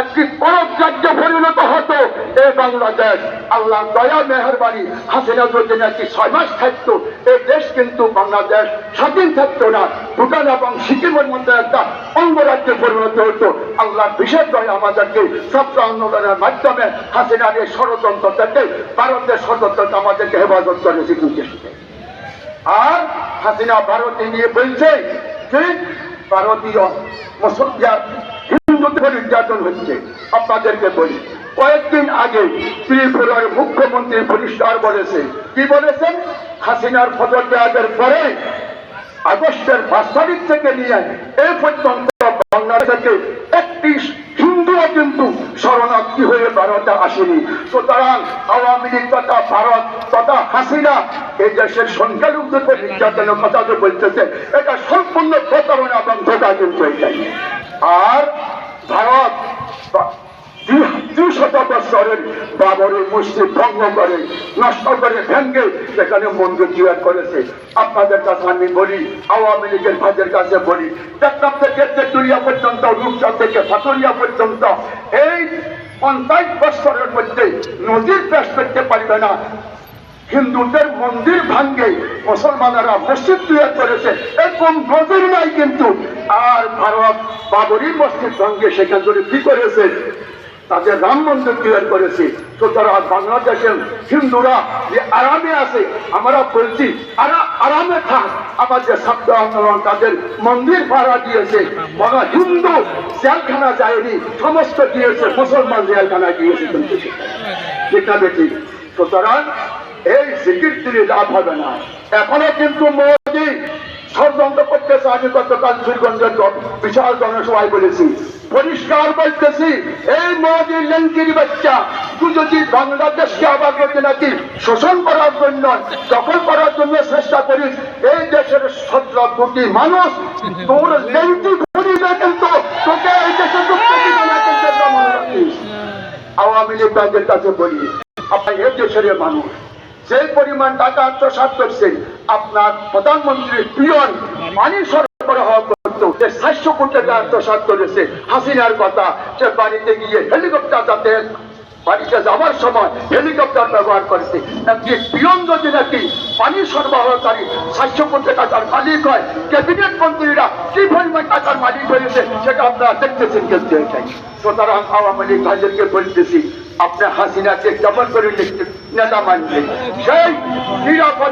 একটি পরব রাজ্য পরিণত হতো। এই বাংলাদেশ আল্লাহ দয়া, মেহরবানি, হাসিনা যদি নাকি ছয় মাস থাকতো। এই দেশ কিন্তু বাংলাদেশ স্বাধীন থাকতো না। ভুটান এবং সিকিমের মধ্যে একটা অঙ্গরাজ্যে পরিণত হতো। আল্লাহর বিশেষ দয়া আমাদেরকে ছাত্র আন্দোলনের মাধ্যমে হাসিনার এই ষড়যন্ত্র থেকে ভারতের ষড়যন্ত্রকে আমাদেরকে হেফাজত করেছে কিন্তু আর হাসিনা ভারতে নিয়ে বলছে যে ভারতীয় মুসলমান হিন্দুদের নির্যাতন হচ্ছে, আপনাদেরকে বলি। কয়েকদিন আগে ত্রিপুরার মুখ্যমন্ত্রী পরিষ্কার বলেছে, কি বলেছেন? হাসিনার পদত্যাগের পরে আগস্টের পাঁচ তারিখ থেকে নিয়ে এই পর্যন্ত বাংলাদেশ থেকে একটি হিন্দুও কিন্তু শরণার্থী হয়ে ভারতে আসেনি। সুতরাং আওয়ামী লীগ তথা ভারত তথা হাসিনা এই দেশের সংখ্যালঘুদের নির্যাতনের কথা যে বলতেছে এটা সম্পূর্ণ প্রতারণা এবং ধোকা কিন্তু এটাই আর ভারত বা- দুই- দুই বৎসরের বাবরের মসজিদ ভঙ্গ করে, নষ্ট করে, ভেঙ্গে সেখানে মন্দির তৈরি করেছে। আপনাদের কাছে আমি বলি, আওয়ামী লীগের ভাইদের কাছে বলি, টেকনাফ থেকে তেতুলিয়া পর্যন্ত, রূপসা থেকে ফাতুরিয়া পর্যন্ত, এই পঞ্চাশ বৎসরের মধ্যে নদীর পেশ করতে পারবে না। হিন্দুদের মন্দির ভাঙ্গে মুসলমানেরা মসজিদ তৈরি করেছে, এরকম নজির নাই কিন্তু। আর ভারত বাবরি মসজিদ ভাঙ্গে সেখান থেকে কি করেছে? তাদের রাম মন্দির তৈরি করেছে। সুতরাং বাংলাদেশের হিন্দুরা, যে আরামে আছে, আমরা বলছি, আরা- আরামে থাক। আমাদের ছাত্র আন্দোলন তাদের মন্দির ভাড়া দিয়েছে। বাবা হিন্দু জেলখানা যায়নি, সমস্ত দিয়েছে, মুসলমান জেলখানা কিন্তু যেটা বেশি সুতরাং এই সিকির তিনি লাভ হবে না। এখনও কিন্তু মোদী ষড়যন্ত্র করতেছে, আমি গতকাল সুরগঞ্জের বিশাল জনসভায় বলেছি পরিষ্কার বলতেছি, এই মোদী লেঙ্কির বাচ্চা যদি বাংলাদেশকে আবার যদি নাকি শোষণ করার জন্য, দখল করার জন্য চেষ্টা করিস, এই দেশের সতেরো কোটি মানুষ, তোর লেঙ্কি ঘুরিবে কিন্তু তোকে এই দেশে ঢুকতে দিবে না কিন্তু এটা রাখিস। আওয়ামী লীগ তাদের কাছে বলি আপনার এই দেশের মানুষ, যে পরিমাণ টাকা আত্মসাত করছেন আপনার প্রধানমন্ত্রী পিয়ন পানি সরবরাহ যে সাতশো কোটি টাকা হাসিনার কথা সে বাড়িতে গিয়ে হেলিকপ্টার বাড়িতে যাওয়ার সময় হেলিকপ্টার ব্যবহার করেছে। পিয়ন যদি নাকি পানি সরবরাহকারী সাতশো কোটি টাকার মালিক হয়, ক্যাবিনেট মন্ত্রীরা কি পরিমাণ টাকার মালিক হয়েছে সেটা আপনারা দেখতেছেন কিন্তু এটাই। সুতরাং আওয়ামী লীগ ভাইদেরকে বলতেছি আপনার হাসিনাকে কেমন করে নেতা মানবেন সেই নিরাপদ